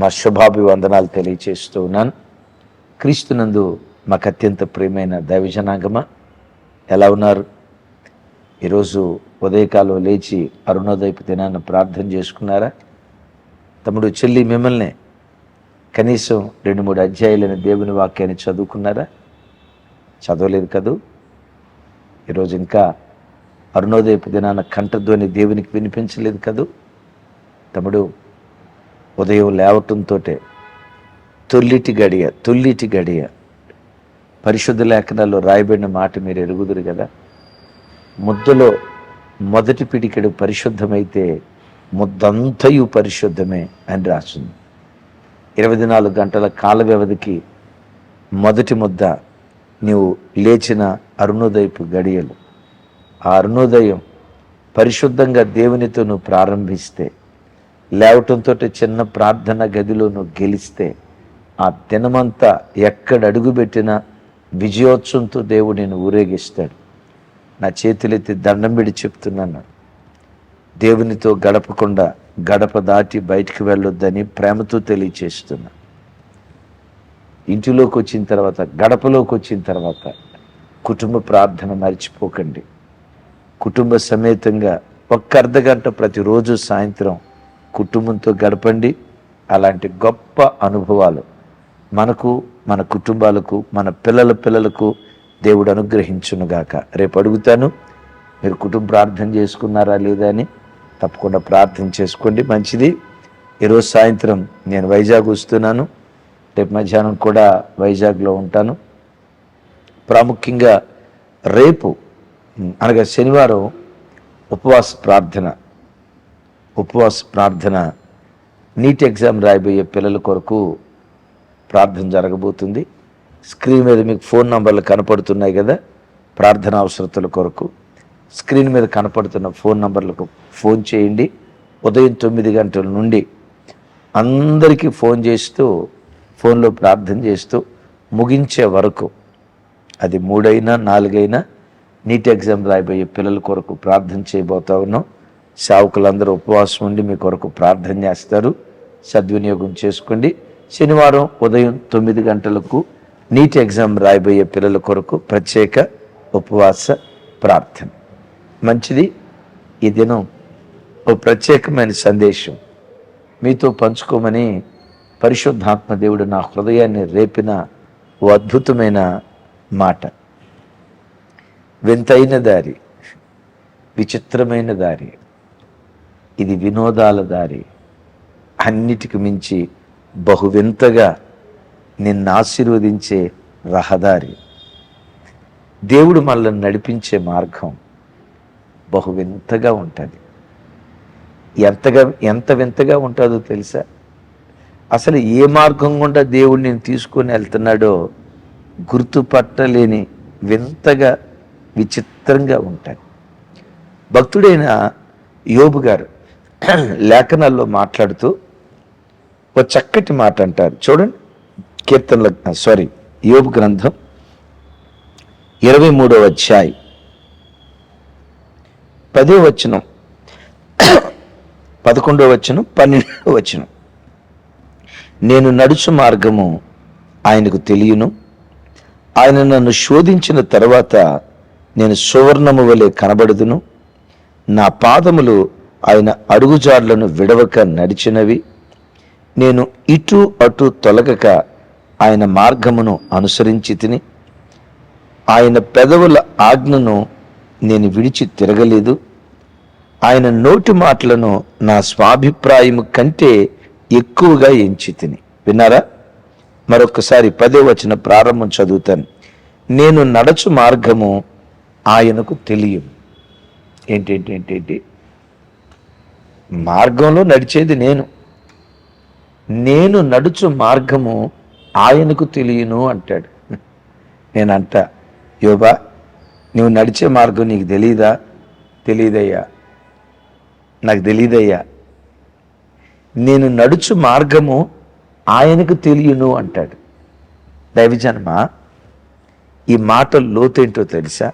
మా శుభాభివందనాలు తెలియచేస్తూ ఉన్నాను. క్రీస్తునందు మాకు అత్యంత ప్రియమైన దైవజనాగమ ఎలా ఉన్నారు? ఈరోజు ఉదయకాలం లేచి అరుణోదయపు దినాన్ని ప్రార్థన చేసుకున్నారా? తమ్ముడు చెల్లి మిమ్మల్ని కనీసం రెండు మూడు అధ్యాయులైన దేవుని వాక్యాన్ని చదువుకున్నారా? చదవలేదు కదూ? ఈరోజు ఇంకా అరుణోదయపు దినాన కంఠధ్వని దేవునికి వినిపించలేదు కదూ? తమ్ముడు ఉదయం లేవటంతో తొల్లిటి గడియ తొల్లిటి గడియ. పరిశుద్ధ లేఖనాల్లో రాయబడిన మాట మీరు ఎరుగుదురు కదా? ముద్దలో మొదటి పిడికెడు పరిశుద్ధమైతే ముద్దంతయు పరిశుద్ధమే అని రాసింది. ఇరవై నాలుగు గంటల కాల వ్యవధికి మొదటి ముద్ద నీవు లేచిన అరుణోదయపు గడియలు. ఆ అరుణోదయం పరిశుద్ధంగా దేవునితో నువ్వు ప్రారంభిస్తే లేవటంతో చిన్న ప్రార్థన గదిలో నువ్వు గెలిస్తే ఆ దినమంతా ఎక్కడ అడుగుపెట్టినా విజయోత్సవంతో దేవుడు నేను ఊరేగిస్తాడు. నా చేతులెత్తి దండం పెడి చెప్తున్నాను. దేవునితో గడపకుండా గడప దాటి బయటికి వెళ్ళొద్దని ప్రేమతో తెలియచేస్తున్నా. ఇంటిలోకి వచ్చిన తర్వాత గడపలోకి వచ్చిన తర్వాత కుటుంబ ప్రార్థన మర్చిపోకండి. కుటుంబ సమేతంగా ఒక్క అర్ధగంట ప్రతిరోజు సాయంత్రం కుటుంబంతో గడపండి. అలాంటి గొప్ప అనుభవాలు మనకు మన కుటుంబాలకు మన పిల్లల పిల్లలకు దేవుడు అనుగ్రహించునుగాక. రేపు అడుగుతాను మీరు కుటుంబ ప్రార్థన చేసుకున్నారా లేదా అని తప్పకుండా ప్రార్థన చేసుకోండి. మంచిది. ఈరోజు సాయంత్రం నేను వైజాగ్ వస్తున్నాను. రేపు మధ్యాహ్నం కూడా వైజాగ్లో ఉంటాను. ప్రాముఖ్యంగా రేపు అనగా శనివారం ఉపవాస ప్రార్థన ఉపవాస ప్రార్థన నీట్ ఎగ్జామ్ రాయబోయే పిల్లల కొరకు ప్రార్థన జరగబోతుంది. స్క్రీన్ మీద మీకు ఫోన్ నంబర్లు కనపడుతున్నాయి కదా ప్రార్థన అవసరతల కొరకు. స్క్రీన్ మీద కనపడుతున్న ఫోన్ నంబర్లకు ఫోన్ చేయండి. ఉదయం తొమ్మిది గంటల నుండి అందరికీ ఫోన్ చేస్తూ ఫోన్లో ప్రార్థన చేస్తూ ముగించే వరకు అది మూడైనా నాలుగైనా నీట్ ఎగ్జామ్ రాయబోయే పిల్లల కొరకు ప్రార్థన చేయబోతా ఉన్నాం. సేవకులందరూ ఉపవాసం ఉండి మీ కొరకు ప్రార్థన చేస్తారు. సద్వినియోగం చేసుకోండి. శనివారం ఉదయం తొమ్మిది గంటలకు నీట్ ఎగ్జామ్ రాయబోయే పిల్లల కొరకు ప్రత్యేక ఉపవాస ప్రార్థన. మంచిది. ఈ దినం ఓ ప్రత్యేకమైన సందేశం. మీతో పంచుకోమని పరిశుద్ధాత్మ దేవుడు నా హృదయాన్ని రేపిన ఓ అద్భుతమైన మాట. వింతైన దారి విచిత్రమైన దారి. ఇది వినోదాల దారి. అన్నిటికి మించి బహువింతగా నిన్ను ఆశీర్వదించే రహదారి. దేవుడు మనల్ని నడిపించే మార్గం బహువింతగా ఉంటుంది. ఎంతగా ఎంత వింతగా ఉంటుందో తెలుసా? అసలు ఏ మార్గం గుండా దేవుడు నేను తీసుకొని వెళ్తున్నాడో గుర్తుపట్టలేని వింతగా విచిత్రంగా ఉంటాయి భక్తుడైన యోబు గారు లేఖనాల్లో మాట్లాడుతూ ఒక చక్కటి మాట అంటారు. చూడండి కీర్తనల సారీ యోబు గ్రంథం ఇరవై మూడవ అధ్యాయం పదో వచనం పదకొండో వచనం పన్నెండో వచనం. నేను నడుచు మార్గము ఆయనకు తెలియను. ఆయన నన్ను శోధించిన తర్వాత నేను సువర్ణము వలె కనబడుదును. నా పాదములు ఆయన అడుగుజాడ్లను విడవక నడిచినవి. నేను ఇటు అటు తొలగక ఆయన మార్గమును అనుసరించి తిని ఆయన పెదవుల ఆజ్ఞను నేను విడిచి తిరగలేదు. ఆయన నోటి మాటలను నా స్వాభిప్రాయము కంటే ఎక్కువగా ఎంచి తిని. విన్నారా? మరొకసారి పదే వచ్చిన ప్రారంభం చదువుతాను. నేను నడచు మార్గము ఆయనకు తెలియదు. ఏంటేంటి ఏంటేంటి మార్గంలో నడిచేది నేను. నేను నడుచు మార్గము ఆయనకు తెలియను అంటాడు. నేనంట యోబా నువ్వు నడిచే మార్గం నీకు తెలియదా తెలియదయ్యా నాకు తెలియదయ్యా నేను నడుచు మార్గము ఆయనకు తెలియను అంటాడు. దైవజన్మ ఈ మాట లోతేంటో తెలుసా?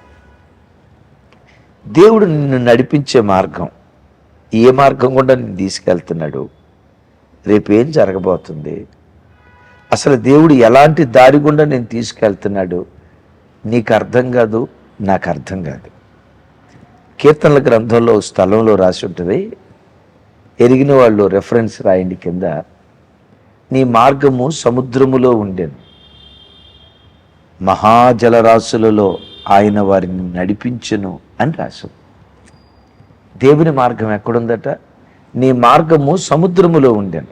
దేవుడు నిన్ను నడిపించే మార్గం ఏ మార్గం గుండా నేను తీసుకెళ్తున్నాడు? రేపేం జరగబోతుంది? అసలు దేవుడు ఎలాంటి దారి గుండా నేను తీసుకెళ్తున్నాడు? నీకు అర్థం కాదు నాకు అర్థం కాదు. కీర్తనల గ్రంథంలో స్థలంలో రాసి ఉంటుంది. ఎరిగిన వాళ్ళు రెఫరెన్స్ రాయండి కింద. నీ మార్గము సముద్రములో ఉండేను. మహాజలరాశులలో ఆయన వారిని నడిపించను అని రాసు దేవుని మార్గం ఎక్కడుందట? నీ మార్గము సముద్రములో ఉండేను.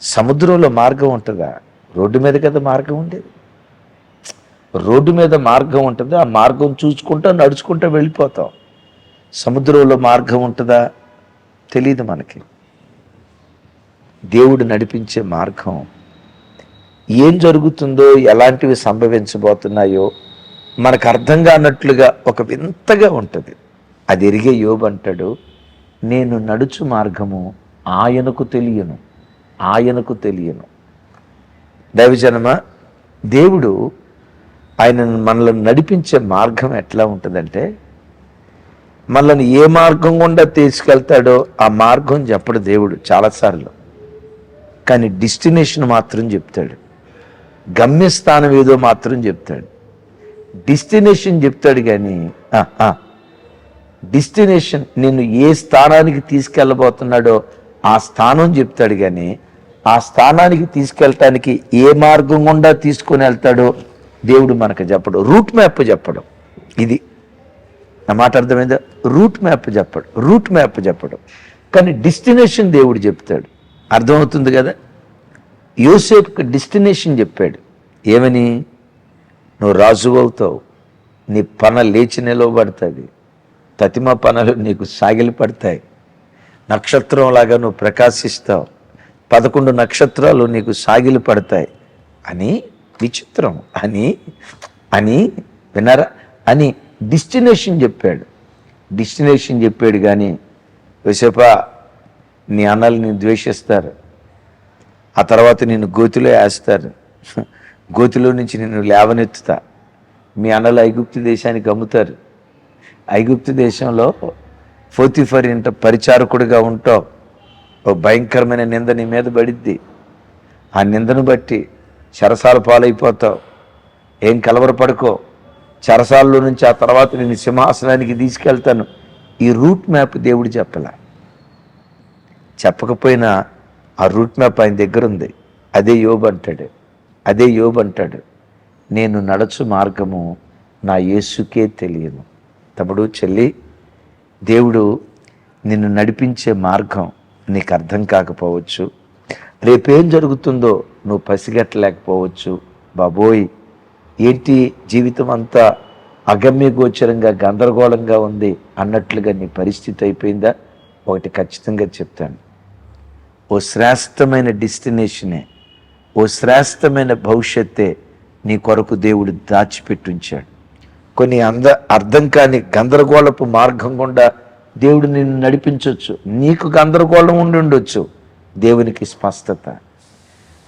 సముద్రంలో మార్గం ఉంటుందా? రోడ్డు మీద కదా మార్గం ఉండేది. రోడ్డు మీద మార్గం ఉంటుంది? ఆ మార్గం చూసుకుంటా నడుచుకుంటా వెళ్ళిపోతాం. సముద్రంలో మార్గం ఉంటుందా? తెలియదు మనకి. దేవుడు నడిపించే మార్గం ఏం జరుగుతుందో ఎలాంటివి సంభవించబోతున్నాయో మనకు అర్థం కానట్లుగా ఒక వింతగా ఉంటుంది. అది ఎరిగే యోబంటాడు నేను నడుచు మార్గము ఆయనకు తెలియను ఆయనకు తెలియను. దైవజనమ దేవుడు ఆయన మనల్ని నడిపించే మార్గం ఎట్లా ఉంటుందంటే మనల్ని ఏ మార్గం గుండా తీసుకెళ్తాడో ఆ మార్గం చెప్పడు దేవుడు చాలాసార్లు. కానీ డెస్టినేషన్ మాత్రం చెప్తాడు. గమ్యస్థానం ఏదో మాత్రం చెప్తాడు. డెస్టినేషన్ చెప్తాడు కానీ డెస్టినేషన్ నిన్ను ఏ స్థానానికి తీసుకెళ్ళబోతున్నాడో ఆ స్థానం చెప్తాడు కానీ ఆ స్థానానికి తీసుకెళ్ళటానికి ఏ మార్గం గుండా తీసుకొని వెళ్తాడో దేవుడు మనకు చెప్పడు. రూట్ మ్యాప్ చెప్పడం. ఇది నా మాట అర్థమైందా? రూట్ మ్యాప్ చెప్పడు. రూట్ మ్యాప్ చెప్పడం. కానీ డెస్టినేషన్ దేవుడు చెప్తాడు. అర్థమవుతుంది కదా? యోసేపుకి డెస్టినేషన్ చెప్పాడు. ఏమని? నువ్వు రాజు అవుతావు. నీ పన లేచి నిలవబడుతుంది. తతిమ పనులు నీకు సాగిలి పడతాయి. నక్షత్రంలాగా నువ్వు ప్రకాశిస్తావు. పదకొండు నక్షత్రాలు నీకు సాగిలి పడతాయి. అని విచిత్రం. అని అని విన్నారా అని డిస్టినేషన్ చెప్పాడు. డిస్టినేషన్ చెప్పాడు కానీ యోసేప నీ అన్నల్ని ద్వేషిస్తారు. ఆ తర్వాత నేను గోతిలో వేస్తారు. గోతిలో నుంచి నేను లేవనెత్తుతా. మీ అన్నలు ఐగుప్తు దేశానికి అమ్ముతారు. ఐగుప్తు దేశంలో ఫోతిఫర్ ఇంట పరిచారకుడిగా ఉంటావు ఓ భయంకరమైన నింద నీ మీద పడిద్ది. ఆ నిందను బట్టి చెరసాల పాలైపోతావు. ఏం కలవరపడుకో. చెరసాలలో నుంచి ఆ తర్వాత నేను సింహాసనానికి తీసుకెళ్తాను. ఈ రూట్ మ్యాప్ దేవుడు చెప్పలే. చెప్పకపోయినా ఆ రూట్ మ్యాప్ ఆయన దగ్గర ఉంది అదే యోబు అంటాడు. అదే యోబు అంటాడు. నేను నడచు మార్గము నా యేసుకే తెలియను తమ్ముడు చెల్లి దేవుడు నిన్ను నడిపించే మార్గం నీకు అర్థం కాకపోవచ్చు. రేపేం జరుగుతుందో నువ్వు పసిగట్టలేకపోవచ్చు. బాబోయ్ ఏంటి జీవితం అంతా అగమ్య గోచరంగా గందరగోళంగా ఉంది అన్నట్లుగా నీ పరిస్థితి అయిపోయిందా? ఒకటి ఖచ్చితంగా చెప్తాను. ఓ శ్రేష్టమైన డెస్టినేషనే ఓ శ్రేష్టమైన భవిష్యత్తే నీ కొరకు దేవుడు దాచిపెట్టుంచాడు. కొన్ని అంద అర్థం కాని గందరగోళపు మార్గం గుండా దేవుడు నిన్ను నడిపించవచ్చు నీకు గందరగోళం ఉండి ఉండొచ్చు. దేవునికి స్పష్టత.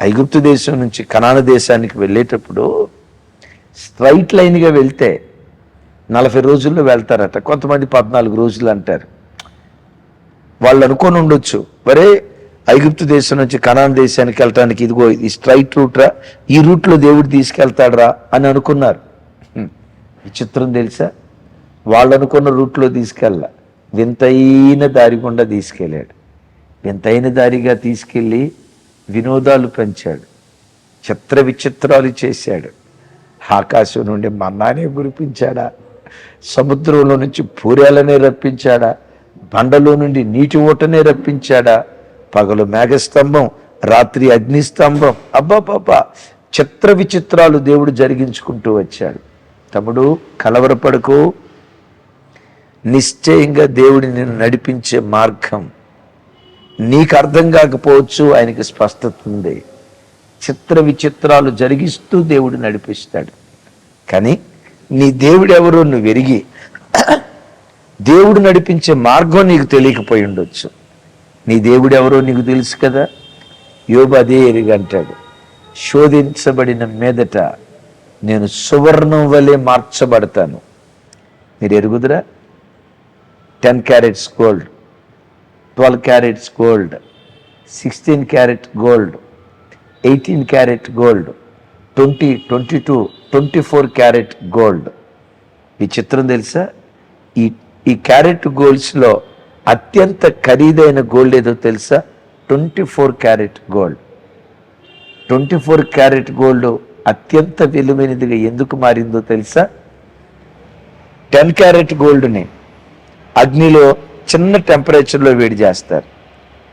ఐగుప్తు దేశం నుంచి కనాన దేశానికి వెళ్ళేటప్పుడు స్ట్రైట్ లైన్గా వెళ్తే నలభై రోజుల్లో వెళ్తారట. కొంతమంది పద్నాలుగు రోజులు అంటారు. వాళ్ళు అనుకొని ఉండొచ్చు. మరే ఐగుప్తు దేశం నుంచి కనాన్ దేశానికి వెళ్ళటానికి ఇదిగో ఇది స్ట్రైట్ రూట్ రా ఈ రూట్లో దేవుడు తీసుకెళ్తాడురా అని అనుకున్నారు. విచిత్రం తెలుసా? వాళ్ళు అనుకున్న రూట్లో తీసుకెళ్ళ. వింతైన దారి గుండా తీసుకెళ్ళాడు. వింతైన దారిగా తీసుకెళ్ళి వినోదాలు పెంచాడు. చిత్ర విచిత్రాలు చేశాడు. ఆకాశం నుండి మన్నానే కురిపించాడా? సముద్రంలో నుంచి పూరేలనే రప్పించాడా? బండలో నుండి నీటి ఊటనే రప్పించాడా? పగలు మేఘస్తంభం రాత్రి అగ్నిస్తంభం. అబ్బాపాపా చిత్ర విచిత్రాలు దేవుడు జరిగించుకుంటూ వచ్చాడు. తమ్ముడు కలవరపడుకు. నిశ్చయంగా దేవుడి నిన్ను నడిపించే మార్గం నీకు అర్థం కాకపోవచ్చు ఆయనకి స్పష్టత ఉంది. చిత్ర విచిత్రాలు జరిగిస్తూ దేవుడు నడిపిస్తాడు. కానీ నీ దేవుడు ఎవరో నువ్వు ఎరిగి దేవుడు నడిపించే మార్గం నీకు తెలియకపోయి ఉండొచ్చు. నీ దేవుడు ఎవరో నీకు తెలుసు కదా? యోబు అదే ఎరిగంటాడు శోధించబడిన మీదట నేను సువర్ణం వలె మార్చబడతాను. మీరు ఎరుగుదురా? Ten carats gold twelve carats gold sixteen carat gold eighteen carat gold twenty twenty two twenty four carat gold. ఈ చిత్రం తెలుసా? ఈ ఈ క్యారెట్ గోల్డ్స్లో అత్యంత ఖరీదైన గోల్డ్ ఏదో తెలుసా? Twenty four carat gold. Twenty four carat gold అత్యంత విలువైనదిగా ఎందుకు మారిందో తెలుసా? టెన్ క్యారెట్ గోల్డ్ని అగ్నిలో చిన్న టెంపరేచర్లో వేడి చేస్తారు.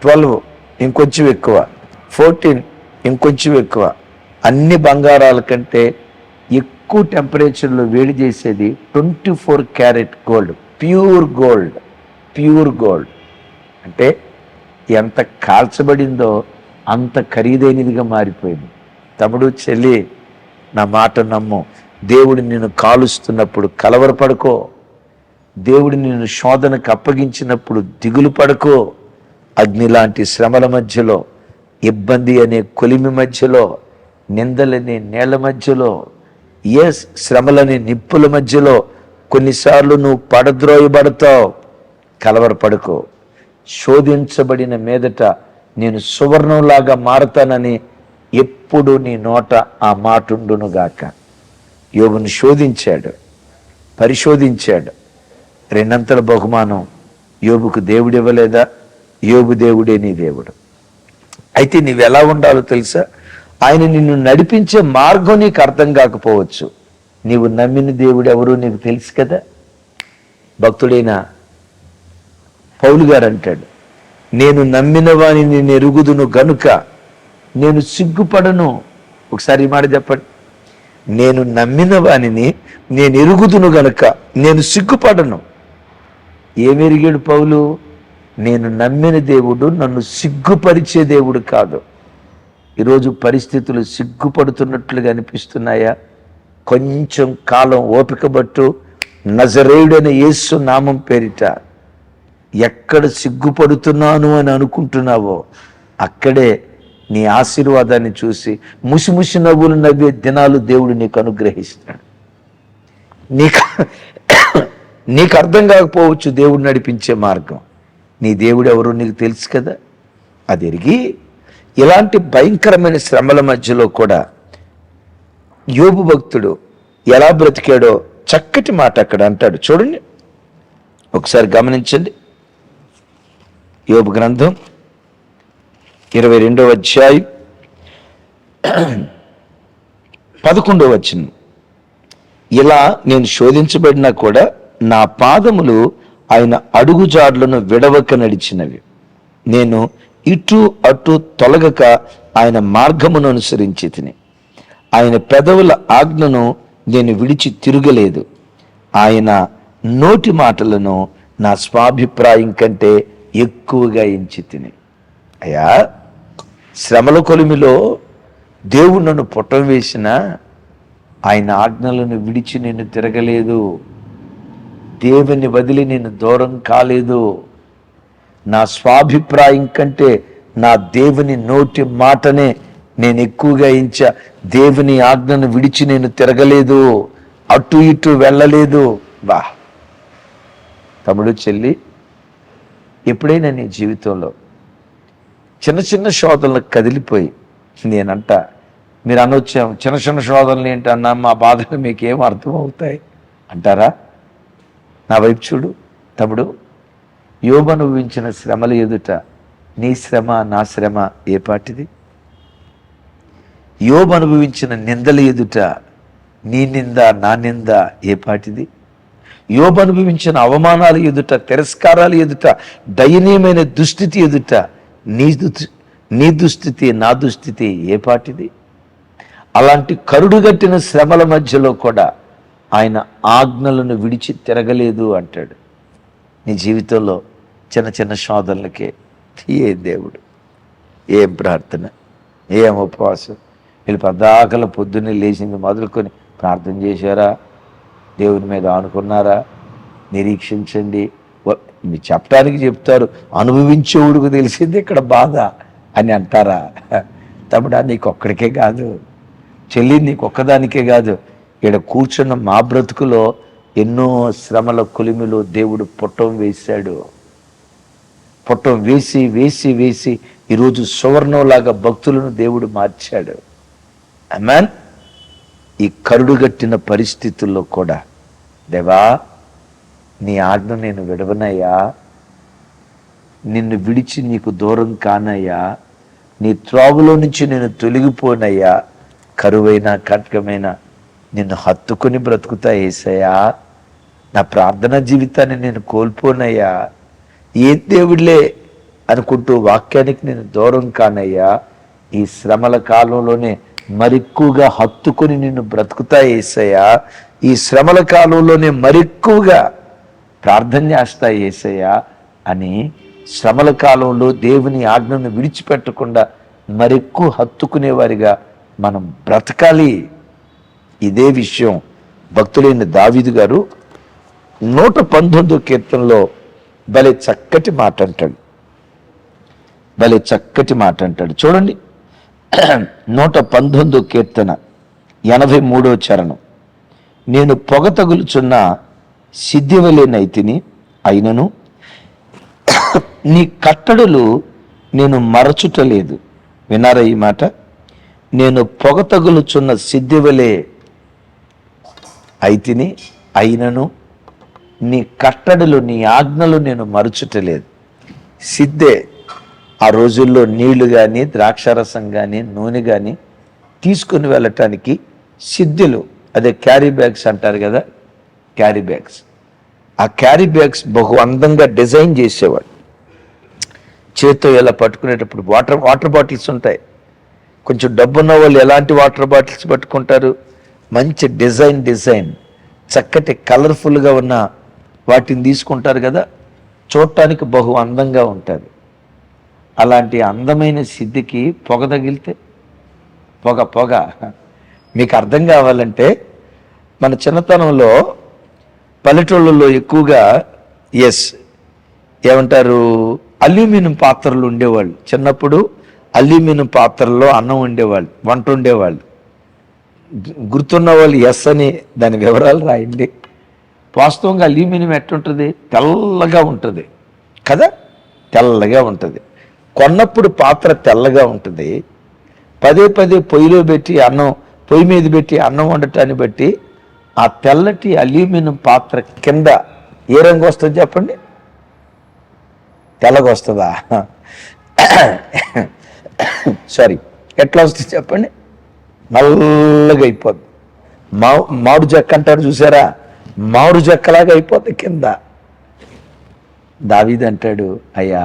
ట్వెల్వ్ ఇంకొంచెం ఎక్కువ ఫోర్టీన్ ఇంకొంచెం ఎక్కువ అన్ని బంగారాల కంటే ఎక్కువ టెంపరేచర్లో వేడి చేసేది twenty four carat gold pure gold pure gold. అంటే ఎంత కాల్చబడిందో అంత ఖరీదైనదిగా మారిపోయింది. తమ్ముడు చెల్లి నా మాట నమ్ము. దేవుడు నిన్ను కాలుస్తున్నప్పుడు కలవరపడుకో. దేవుడు నిన్ను శోధనకు అప్పగించినప్పుడు దిగులు పడుకో. అగ్ని లాంటి శ్రమల మధ్యలో ఇబ్బంది అనే కొలిమి మధ్యలో నిందలనే నేల మధ్యలో ఏ శ్రమలనే నిప్పుల మధ్యలో కొన్నిసార్లు నువ్వు పడద్రోయబడతావు. కలవరపడుకో. శోధించబడిన మీదట నేను సువర్ణంలాగా మారతానని ఎప్పుడు నీ నోట ఆ మాటుండునుగాక యోగును శోధించాడు పరిశోధించాడు. రెండంతల బహుమానం యోగుకు దేవుడు ఇవ్వలేదా? యోగు దేవుడే నీ దేవుడు. అయితే నీవు ఎలా ఉండాలో తెలుసా? ఆయన నిన్ను నడిపించే మార్గం నీకు అర్థం కాకపోవచ్చు. నీవు నమ్మిన దేవుడు ఎవరు నీకు తెలుసు కదా? భక్తుడైన పౌలు గారు అంటాడు నేను నమ్మిన వాణిని నెరుగుదును ఎరుగుదును గనుక నేను సిగ్గుపడను. ఒకసారి ఈ మాట చెప్పండి. నేను నమ్మిన వానిని నేను ఎరుగుదును గనుక నేను సిగ్గుపడను. ఏమెరిగాడు పౌలు? నేను నమ్మిన దేవుడు నన్ను సిగ్గుపరిచే దేవుడు కాదు. ఈరోజు పరిస్థితులు సిగ్గుపడుతున్నట్లుగా అనిపిస్తున్నాయా? కొంచెం కాలం ఓపిక బట్టు నజరేయుడైన యేసు నామం పేరిట ఎక్కడ సిగ్గుపడుతున్నాను అని అనుకుంటున్నావో అక్కడే నీ ఆశీర్వాదాన్ని చూసి ముసిముసి నవ్వులు నవ్వే దినాలు దేవుడు నీకు అనుగ్రహిస్తాడు. నీకు నీకు అర్థం కాకపోవచ్చు దేవుడు నడిపించే మార్గం. నీ దేవుడు ఎవరో నీకు తెలుసు కదా? అది ఎరిగి ఇలాంటి భయంకరమైన శ్రమల మధ్యలో కూడా యోబు భక్తుడు ఎలా బ్రతికాడో చక్కటి మాట అక్కడ అంటాడు. చూడండి. ఒకసారి గమనించండి. యోబు గ్రంథం ఇరవై రెండవ అధ్యాయం పదకొండవ వచ్చిన ఇలా నేను శోధించబడినా కూడా నా పాదములు ఆయన అడుగుజాడ్లను విడవక నడిచినవి. నేను ఇటు అటు తొలగక ఆయన మార్గమును అనుసరించి తిని. ఆయన పెదవుల ఆజ్ఞను నేను విడిచి తిరగలేదు. ఆయన నోటి మాటలను నా స్వాభిప్రాయం కంటే ఎక్కువగా ఎంచి తిని. అయ్యా! శ్రమల కొలిమిలో దేవుడు నన్ను పుట్టం వేసిన ఆయన ఆజ్ఞలను విడిచి నేను తిరగలేదు. దేవుని వదిలి నేను దూరం కాలేదు. నా స్వాభిప్రాయం కంటే నా దేవుని నోటి మాటనే నేను ఎక్కువగా ఇంచా దేవుని ఆజ్ఞను విడిచి నేను తిరగలేదు. అటు ఇటు వెళ్ళలేదు. బా. తమ్ముడు చెల్లి ఎప్పుడైనా నీ జీవితంలో చిన్న చిన్న శోధనలకు కదిలిపోయి నేనంట మీరు అనొచ్చాం చిన్న చిన్న శోధనలు ఏంటన్నా మా బాధలు మీకేం అర్థం అవుతాయి అంటారా? నా వైపు చూడు. తమ్ముడు యోబు అనుభవించిన శ్రమల ఎదుట నీ శ్రమ నా శ్రమ ఏ పాటిది? యోబు అనుభవించిన నిందల ఎదుట నీ నింద నా నింద ఏ పాటిది? యోబు అనుభవించిన అవమానాలు ఎదుట తిరస్కారాలు ఎదుట దయనీయమైన దుస్థితి ఎదుట నీ నీ దుస్థితి నా దుస్థితి ఏ పాటిది? అలాంటి కరుడుగట్టిన శ్రమల మధ్యలో కూడా ఆయన ఆజ్ఞలను విడిచి తిరగలేదు అంటాడు. నీ జీవితంలో చిన్న చిన్న శోధనలకే ఏ దేవుడు ఏం ప్రార్థన ఏం ఉపవాసం? వీళ్ళు పద్దాకల పొద్దున్నే లేచింది మొదలుకొని ప్రార్థన చేశారా? దేవుని మీద ఆనుకున్నారా? నిరీక్షించండి. మీరు చెప్పడానికి చెప్తారు. అనుభవించేవుడికి తెలిసింది ఇక్కడ బాధ అని అంటారా? తమ్ముడా నీకు ఒక్కడికే కాదు. చెల్లి నీకు ఒక్కదానికే కాదు. ఇక్కడ కూర్చున్న మా బ్రతుకులో ఎన్నో శ్రమల కొలిమిలో దేవుడు పుట్టం వేశాడు. పొట్టం వేసి వేసి వేసి ఈరోజు సువర్ణంలాగా భక్తులను దేవుడు మార్చాడు. అమ్మాన్ ఈ కరుడుగట్టిన పరిస్థితుల్లో కూడా. దేవా నీ ఆజ్ఞ నేను విడవనయ్యా. నిన్ను విడిచి నీకు దూరం కానయ్యా. నీ త్రోవలో నుంచి నేను తొలగిపోనయ్యా. కరువైన కట్కమైన నిన్ను హత్తుకొని బ్రతుకుతా ఏసయ్యా. నా ప్రార్థన జీవితాన్ని నేను కోల్పోనయ్యా. ఏ దేవుడిలే అనుకుంటూ వాక్యానికి నేను దూరం కానయ్యా. ఈ శ్రమల కాలంలోనే మరెక్కువగా హత్తుకొని నిన్ను బ్రతుకుతా ఏసయ్యా. ఈ శ్రమల కాలంలోనే మరెక్కువగా ప్రార్థన చేస్తా ఏసయ్యా అని శ్రమల కాలంలో దేవుని ఆజ్ఞను విడిచిపెట్టకుండా మరెక్కువ హత్తుకునేవారిగా మనం బ్రతకాలి. ఇదే విషయం భక్తులైన దావిదు గారు నూట పంతొమ్మిదో కీర్తనలో భలే చక్కటి మాట అంటాడు. భలే చక్కటి మాట అంటాడు. చూడండి నూట పంతొమ్మిదో కీర్తన ఎనభై మూడో చరణం. నేను పొగ తగులుచున్న సిద్ధివలేనైతిని అయినను. నీ కట్టడులు నేను మరచుటలేదు. వినారా ఈ మాట? నేను పొగ తగులుచున్న సిద్ధివలే అయితిని అయినను. నీ కట్టడలు నీ ఆజ్ఞలు నేను మరచుటలేదు. సిద్ధే ఆ రోజుల్లో నీళ్ళు కానీ ద్రాక్షారసం కానీ నూనె కానీ తీసుకుని వెళ్ళటానికి సిద్ధులు. అదే క్యారీ బ్యాగ్స్ అంటారు కదా క్యారీ బ్యాగ్స్ ఆ క్యారీ బ్యాగ్స్ బహు అందంగా డిజైన్ చేసేవాడు. చేత్తో ఇలా పట్టుకునేటప్పుడు వాటర్ వాటర్ బాటిల్స్ ఉంటాయి. కొంచెం డబ్బున్న వాళ్ళు ఎలాంటి వాటర్ బాటిల్స్ పట్టుకుంటారు? మంచి డిజైన్ డిజైన్ చక్కటి కలర్ఫుల్గా ఉన్న వాటిని తీసుకుంటారు కదా? చూడటానికి బహు అందంగా ఉంటుంది. అలాంటి అందమైన సిద్ధికి పొగ తగిలితే పొగ పొగ. మీకు అర్థం కావాలంటే మన చిన్నతనంలో పల్లెటూళ్ళలో ఎక్కువగా ఎస్ ఏమంటారు అల్యూమినియం పాత్రలు ఉండేవాళ్ళు. చిన్నప్పుడు అల్యూమినియం పాత్రల్లో అన్నం ఉండేవాళ్ళు వంట ఉండేవాళ్ళు. గుర్తున్న వాళ్ళు ఎస్ అని దాని వివరాలు రాయండి. వాస్తవంగా అల్యూమినియం ఎట్టుంటుంది తెల్లగా ఉంటుంది. కదా? తెల్లగా ఉంటుంది. కొన్నప్పుడు పాత్ర తెల్లగా ఉంటుంది. పదే పదే పొయ్యిలో పెట్టి అన్నం పొయ్యి మీద పెట్టి అన్నం వండటాన్ని బట్టి ఆ తెల్లటి అల్యూమినియం పాత్ర కింద ఏ రంగు వస్తుంది చెప్పండి? తెల్లగా వస్తుందా? సారీ ఎట్లా వస్తుంది చెప్పండి? నల్లగా అయిపోద్ది. మా మామిడి చెక్క అంటారు చూసారా? మామిడి జక్కలాగా అయిపోద్ది కింద. దావీది అంటాడు అయ్యా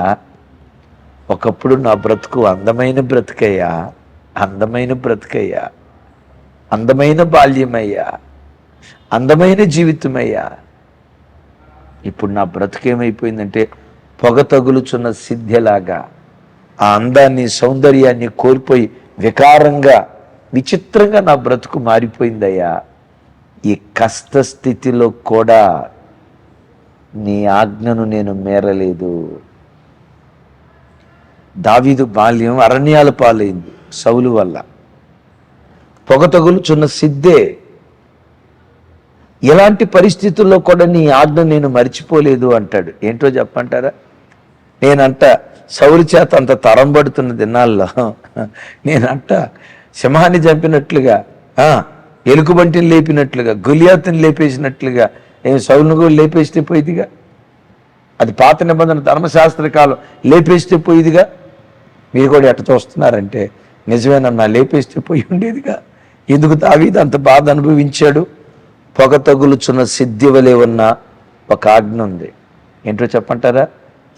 ఒకప్పుడు నా బ్రతుకు అందమైన బ్రతుకయ్యా అందమైన బ్రతుకయ్యా అందమైన బాల్యమయ్యా అందమైన జీవితమయ్యా. ఇప్పుడు నా బ్రతుకేమైపోయిందంటే పొగ తగులుచున్న సిద్ధలాగా ఆ అందాన్ని సౌందర్యాన్ని కోల్పోయి వికారంగా విచిత్రంగా నా బ్రతుకు మారిపోయిందయ్యా. ఈ కష్ట స్థితిలో కూడా నీ ఆజ్ఞను నేను మేరలేదు. దావీదు బాల్యం అరణ్యాల పాలైంది సౌలు వల్ల. పొగ తగులుచున్న సిద్ధే ఇలాంటి పరిస్థితుల్లో కూడా నీ ఆజ్ఞ నేను మర్చిపోలేదు అంటాడు. ఏంటో చెప్పంటారా నేనంట సౌరు చేత అంత తరం పడుతున్న దినాల్లో నేనంట సింహాన్ని చంపినట్లుగా ఎలుకబంటిని లేపినట్లుగా గులియాతని లేపేసినట్లుగా నేను సౌలును కూడా లేపేస్తే పోయిదిగా? అది పాత నిబంధన ధర్మశాస్త్ర కాలం లేపేస్తే పోయిదిగా? మీరు కూడా ఎట్ట చూస్తున్నారంటే నిజమేనన్నా లేపేస్తే పోయి ఉండేదిగా? ఎందుకు తావీది అంత బాధ అనుభవించాడు? పొగ తగులుచున్న సిద్ధి వలె ఉన్న ఒక ఆజ్ఞ ఉంది. ఏంటో చెప్పంటారా?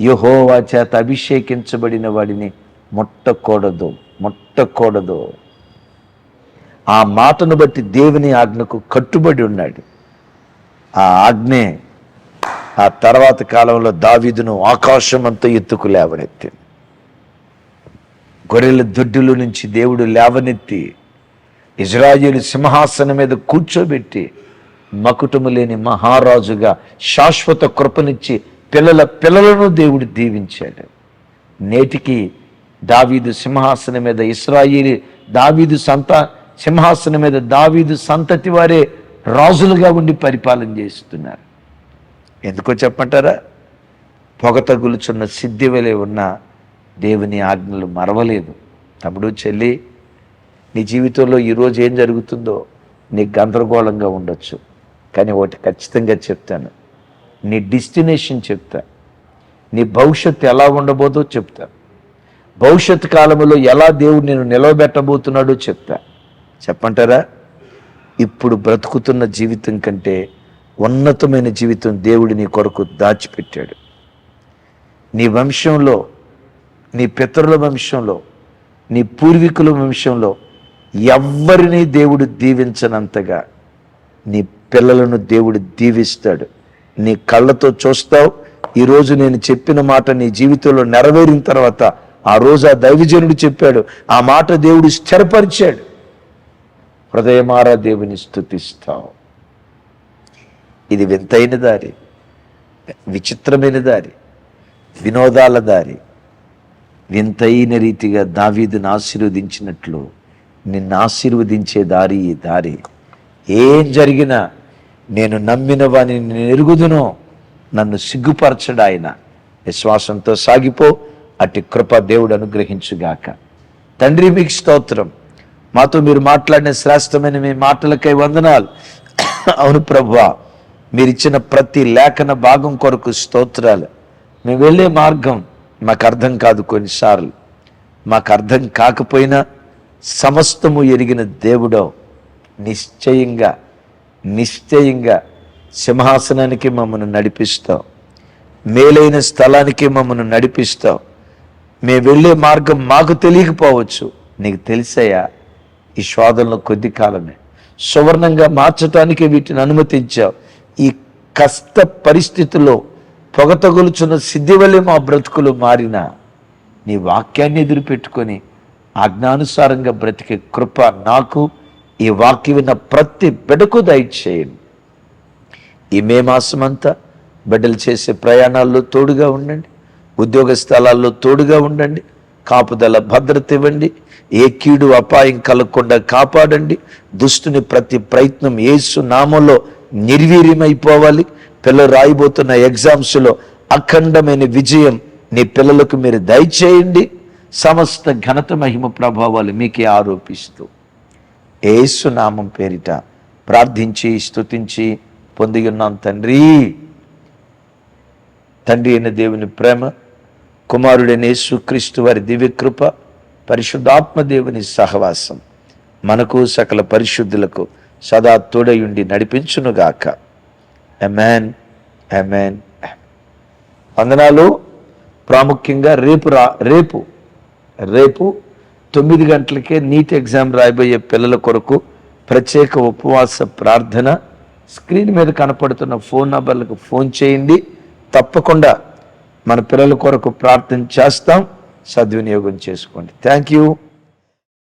యహోవా చేత అభిషేకించబడిన వాడిని ముట్టకూడదు ముట్టకూడదు. ఆ మాటను బట్టి దేవుని ఆజ్ఞకు కట్టుబడి ఉన్నాడు. ఆ ఆజ్ఞే ఆ తర్వాత కాలంలో దావీదును ఆకాశం అంతా ఎత్తుకు లేవనెత్తింది గొర్రెల దొడ్డుల నుంచి దేవుడు లేవనెత్తి ఇజ్రాయేలు సింహాసనం మీద కూర్చోబెట్టి మకుటము లేని మహారాజుగా శాశ్వత కృపనిచ్చి పిల్లల పిల్లలను దేవుడు దీవించాడు. నేటికి దావీదు సింహాసనం మీద ఇస్రాయేలి దావీదు సంత సింహాసనం మీద దావీదు సంతతి వారే రాజులుగా ఉండి పరిపాలన చేస్తున్నారు. ఎందుకో చెప్పంటారా పొగ తగులుచున్న సిద్ధి వలె ఉన్న దేవుని ఆజ్ఞలు మరవలేదు. తమ్ముడు చెల్లి నీ జీవితంలో ఈరోజు ఏం జరుగుతుందో నీకు గందరగోళంగా ఉండొచ్చు. కానీ ఒకటి ఖచ్చితంగా చెప్తాను. నీ డెస్టినేషన్ చెప్తా. నీ భవిష్యత్తు ఎలా ఉండబోదో చెప్తా. భవిష్యత్ కాలంలో ఎలా దేవుడు నేను నిలవబెట్టబోతున్నాడో చెప్తా. చెప్పంటారా? ఇప్పుడు బ్రతుకుతున్న జీవితం కంటే ఉన్నతమైన జీవితం దేవుడు నీ కొరకు దాచిపెట్టాడు. నీ వంశంలో నీ పితరుల వంశంలో నీ పూర్వీకుల వంశంలో ఎవ్వరిని దేవుడు దీవించనంతగా నీ పిల్లలను దేవుడు దీవిస్తాడు. నీ కళ్ళతో చూస్తావు. ఈరోజు నేను చెప్పిన మాట నీ జీవితంలో నెరవేరిన తర్వాత ఆ రోజు ఆ దైవజనుడు చెప్పాడు. ఆ మాట దేవుడు స్థిరపరిచాడు. హృదయమారా దేవుని స్థుతిస్తావు. ఇది వింతైన దారి. విచిత్రమైన దారి. వినోదాల దారి. వింతైన రీతిగా దావీదును ఆశీర్వదించినట్లు నిన్ను ఆశీర్వదించే దారి ఈ దారి. ఏం జరిగినా నేను నమ్మిన వాని ఎరుగుదునో నన్ను సిగ్గుపరచడాయన విశ్వాసంతో సాగిపో అట్టి కృప దేవుడు అనుగ్రహించుగాక. తండ్రి మీకు స్తోత్రం. మాతో మీరు మాట్లాడిన శ్రేష్టమైన మీ మాటలకై వందనాలు. అవును ప్రభా మీరు ఇచ్చిన ప్రతి లేఖన భాగం కొరకు స్తోత్రాలు. మేము వెళ్ళే మార్గం మాకు అర్థం కాదు కొన్నిసార్లు. మాకు అర్థం కాకపోయినా సమస్తము ఎరిగిన దేవుడో నిశ్చయంగా నిశ్చయంగా సింహాసనానికి మమ్మల్ని నడిపిస్తావు మేలైన స్థలానికి మమ్మల్ని నడిపిస్తావు మేము వెళ్ళే మార్గం మాకు తెలియకపోవచ్చు. నీకు తెలిసాయా ఈ శోధనలో కొద్ది కాలమే. సువర్ణంగా మార్చటానికి వీటిని అనుమతించావు. ఈ కష్ట పరిస్థితుల్లో పొగ తగులుచున్న సిద్ధివలే మా బ్రతుకులు మారిన. నీ వాక్యాన్ని ఎదురుపెట్టుకొని ఆజ్ఞానుసారంగా బ్రతికే కృప నాకు ఈ వాక్యం విన్న ప్రతి బిడకు దయచేయండి. ఈ మే మాసం అంతా బిడ్డలు చేసే ప్రయాణాల్లో తోడుగా ఉండండి. ఉద్యోగ స్థలాల్లో తోడుగా ఉండండి. కాపుదల భద్రత ఇవ్వండి. ఏ కీడు అపాయం కలగకుండా కాపాడండి. దుష్టుని ప్రతి ప్రయత్నం ఏసు నామంలో నిర్వీర్యమైపోవాలి. పిల్లలు రాయిపోతున్న ఎగ్జామ్స్లో అఖండమైన విజయం నీ పిల్లలకు మీరు దయచేయండి. సమస్త ఘనత మహిమ ప్రభావాలు మీకే ఆరోపిస్తూ ఏసు నామం పేరిట ప్రార్థించి స్తుతించి పొంది ఉన్నాం తండ్రి. తండ్రి అయిన దేవుని ప్రేమ కుమారుడైన యేసుక్రీస్తు వారి దివ్యకృప పరిశుద్ధాత్మ దేవుని సహవాసం మనకు సకల పరిశుద్ధులకు సదా తోడయుండి నడిపించునుగాక. ఎమెన్ ఎమెన్ వందనాలు. ప్రాముఖ్యంగా రేపు రా రేపు రేపు తొమ్మిది గంటలకే నీట్ ఎగ్జామ్ రాయబోయే పిల్లల కొరకు ప్రత్యేక ఉపవాస ప్రార్థన. స్క్రీన్ మీద కనపడుతున్న ఫోన్ నంబర్లకు ఫోన్ చేయండి. తప్పకుండా మన పిల్లల కొరకు ప్రార్థన చేస్తాం. సద్వినియోగం చేసుకోండి. Thank you.